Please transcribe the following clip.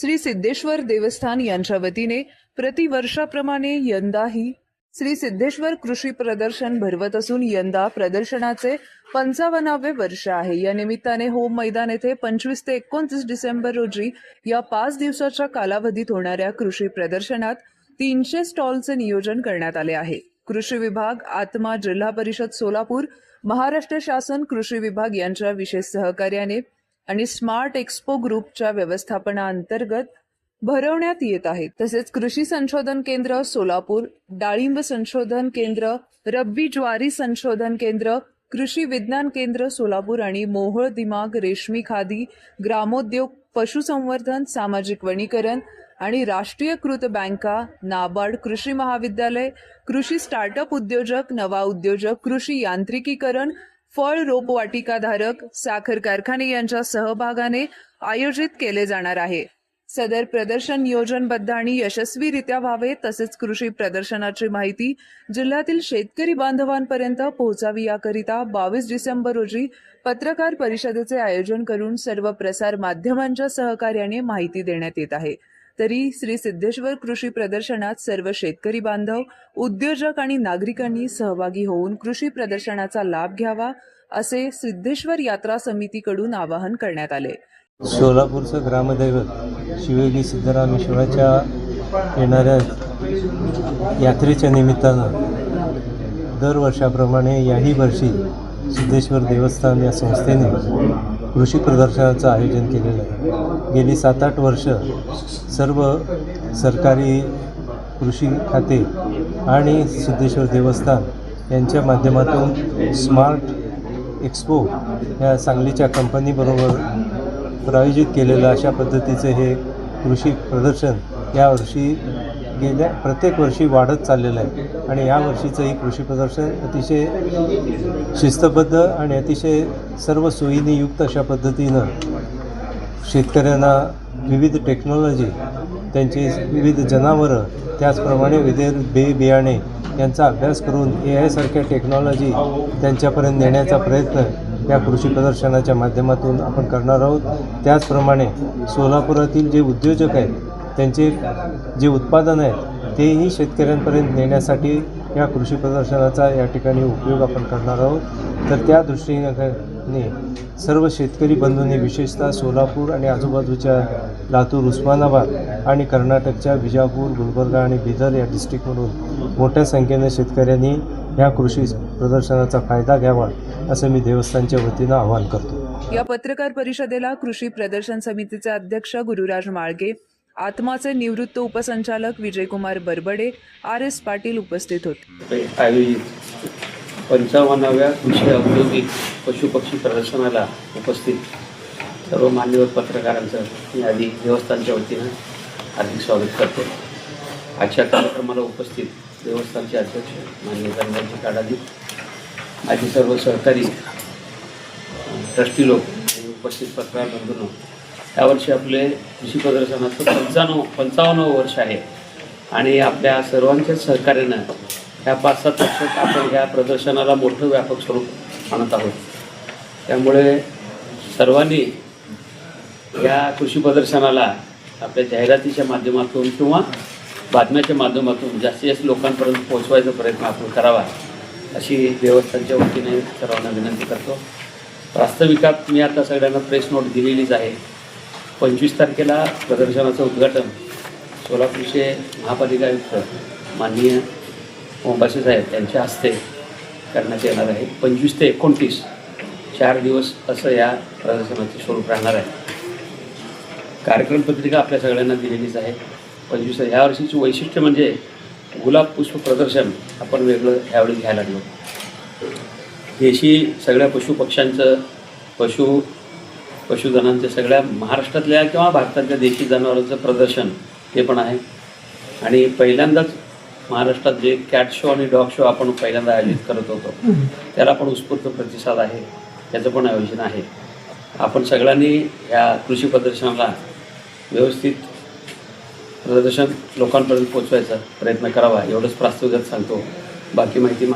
श्री सिद्धेश्वर देवस्थान यांच्या वतीने प्रतिवर्षाप्रमाणे यंदाही श्री सिद्धेश्वर कृषी प्रदर्शन भरवत असून यंदा प्रदर्शनाचे पंचावन्नावे वर्ष आहे. या निमित्ताने होम मैदान येथे पंचवीस ते एकोणतीस डिसेंबर रोजी या पाच दिवसाच्या कालावधीत होणाऱ्या कृषी प्रदर्शनात तीनशे स्टॉलचे नियोजन करण्यात आले आहे. कृषी विभाग आत्मा जिल्हा परिषद सोलापूर महाराष्ट्र शासन कृषी विभाग यांच्या विशेष सहकार्याने आणि स्मार्ट एक्स्पो ग्रुपच्या व्यवस्थापनाअंतर्गत भरवण्यात येत आहेत तसेच कृषी संशोधन केंद्र सोलापूर डाळिंब संशोधन केंद्र रब्बी ज्वारी संशोधन केंद्र कृषी विज्ञान केंद्र सोलापूर आणि मोहोळ दिमाग रेशमी खादी ग्रामोद्योग पशुसंवर्धन सामाजिक वनीकरण आणि राष्ट्रीयकृत बँका नाबार्ड कृषी महाविद्यालय कृषी स्टार्टअप उद्योजक नवा उद्योजक कृषी यांत्रिकीकरण फळ रोपवाटिकाधारक साखर कारखाने यांच्या सहभागाने आयोजित केले जाणार आहे. सदर प्रदर्शन नियोजनबद्ध आणि यशस्वीरित्या व्हावे तसेच कृषी प्रदर्शनाची माहिती जिल्ह्यातील शेतकरी बांधवांपर्यंत पोहोचावी याकरिता बावीस डिसेंबर रोजी पत्रकार परिषदेचे आयोजन करून सर्व प्रसार माध्यमांच्या सहकार्याने माहिती देण्यात येत आहे. तरी श्री सिद्धेश्वर कृषी प्रदर्शनात सर्व शेतकरी बांधव उद्योजक आणि नागरिकांनी सहभागी होऊन कृषी प्रदर्शनाचा लाभ घ्यावा असे सिद्धेश्वर यात्रा समितीकडून आवाहन करण्यात आले. सोलापूरचं ग्रामदैवत शिवेगी सिद्धरामेश्वराच्या येणाऱ्या यात्रेच्या निमित्तानं दरवर्षाप्रमाणे याही वर्षी सिद्धेश्वर देवस्थान या संस्थेने कृषी प्रदर्शनाचं आयोजन केलेलं आहे. गेली सात आठ वर्ष सर्व सरकारी कृषी खाते आणि सिद्धेश्वर देवस्थान यांच्या माध्यमातून स्मार्ट एक्सपो या सांगलीच्या कंपनीबरोबर प्रायोजित केलेलं अशा पद्धतीचं हे कृषी प्रदर्शन यावर्षी गेल्या प्रत्येक वर्षी वाढत चाललेलं आहे. आणि या वर्षीचं ही कृषी प्रदर्शन अतिशय शिस्तबद्ध आणि अतिशय सर्व सोयीने युक्त अशा पद्धतीनं शेतकऱ्यांना विविध टेक्नॉलॉजी त्यांची विविध जनावरं त्याचप्रमाणे विविध बे बियाणे यांचा अभ्यास करून ए आयसारख्या टेक्नॉलॉजी त्यांच्यापर्यंत नेण्याचा प्रयत्न या कृषी प्रदर्शनाच्या माध्यमातून आपण करणार आहोत. त्याचप्रमाणे सोलापुरातील जे उद्योजक आहेत त्यांचे जे उत्पादन आहेत तेही शेतकऱ्यांपर्यंत नेण्यासाठी या कृषी प्रदर्शनाचा या ठिकाणी उपयोग आपण करणार आहोत. तर त्या दृष्टीने सर्व शेतकरी बंधूंनी विशेषतः सोलापूर आणि आजूबाजूच्या लातूर उस्मानाबाद आणि कर्नाटकच्या विजापूर गुलबर्गा आणि बिदर या डिस्ट्रिक्टमधून मोठ्या संख्येने शेतकऱ्यांनी ह्या कृषी प्रदर्शनाचा फायदा घ्यावा असं मी देवस्थानच्या वतीनं आवाहन करतो. या पत्रकार परिषदेला कृषी प्रदर्शन समितीचे अध्यक्ष गुरुराज माळगे आत्माचे निवृत्त उपसंचालक विजयकुमार बरबडे आर एस पाटील उपस्थित होते. आयोजित पंचावन्नाव्या कृषी औद्योगिक पशुपक्षी प्रदर्शनाला उपस्थित सर्व मान्यवर पत्रकारांचं मी आधी देवस्थानच्या वतीनं हार्दिक स्वागत करतो. आजच्या कार्यक्रमाला उपस्थित देवस्थानचे अध्यक्ष मान्य गणराजी काडादी माझे सर्व सहकारी ट्रस्टी लोक आणि उपस्थित पत्रकार बंधूंनो यावर्षी आपले कृषी प्रदर्शनाचं पंचाण्णव पंचावन्न वर्ष आहे. आणि आपल्या सर्वांच्याच सहकार्यानं ह्या पाच सात वर्षात आपण ह्या प्रदर्शनाला मोठं व्यापक स्वरूप आणत आहोत. त्यामुळे सर्वांनी या कृषी प्रदर्शनाला आपल्या जाहिरातीच्या माध्यमातून किंवा बातम्याच्या माध्यमातून जास्तीत जास्त लोकांपर्यंत पोहोचवायचा प्रयत्न आपण करावा अशी देवस्थानच्या वतीने सर्वांना विनंती करतो. वास्तविकात मी आता सगळ्यांना प्रेस नोट दिलेलीच आहे. पंचवीस तारखेला प्रदर्शनाचं उद्घाटन सोलापूरचे महापालिका आयुक्त माननीय ओंबासे साहेब यांच्या हस्ते करण्यात येणार आहे. पंचवीस ते एकोणतीस चार दिवस असं या प्रदर्शनाचे स्वरूप राहणार आहे. कार्यक्रम पत्रिका आपल्या सगळ्यांना दिलेलीच आहे. पंचवीस ह्या वर्षीचं वैशिष्ट्य म्हणजे गुलाब पुष्प प्रदर्शन आपण वेगळं ह्यावेळी घ्यायला लागलो. देशी सगळ्या पशुपक्ष्यांचं पशु पशुधनांच्या सगळ्या महाराष्ट्रातल्या किंवा भारतातल्या देशी जनावरांचं प्रदर्शन हे पण आहे. आणि पहिल्यांदाच महाराष्ट्रात जे कॅट शो आणि डॉग शो आपण पहिल्यांदा आयोजित करत होतो त्याला पण उत्स्फूर्त प्रतिसाद आहे. त्याचं पण आयोजन आहे. आपण सगळ्यांनी या कृषी प्रदर्शनाला व्यवस्थित प्रदर्शन लोकांपर्यंत पोचवायचा प्रयत्न करावा एवढंच प्रास्ताविकात सांगतो. बाकी माहिती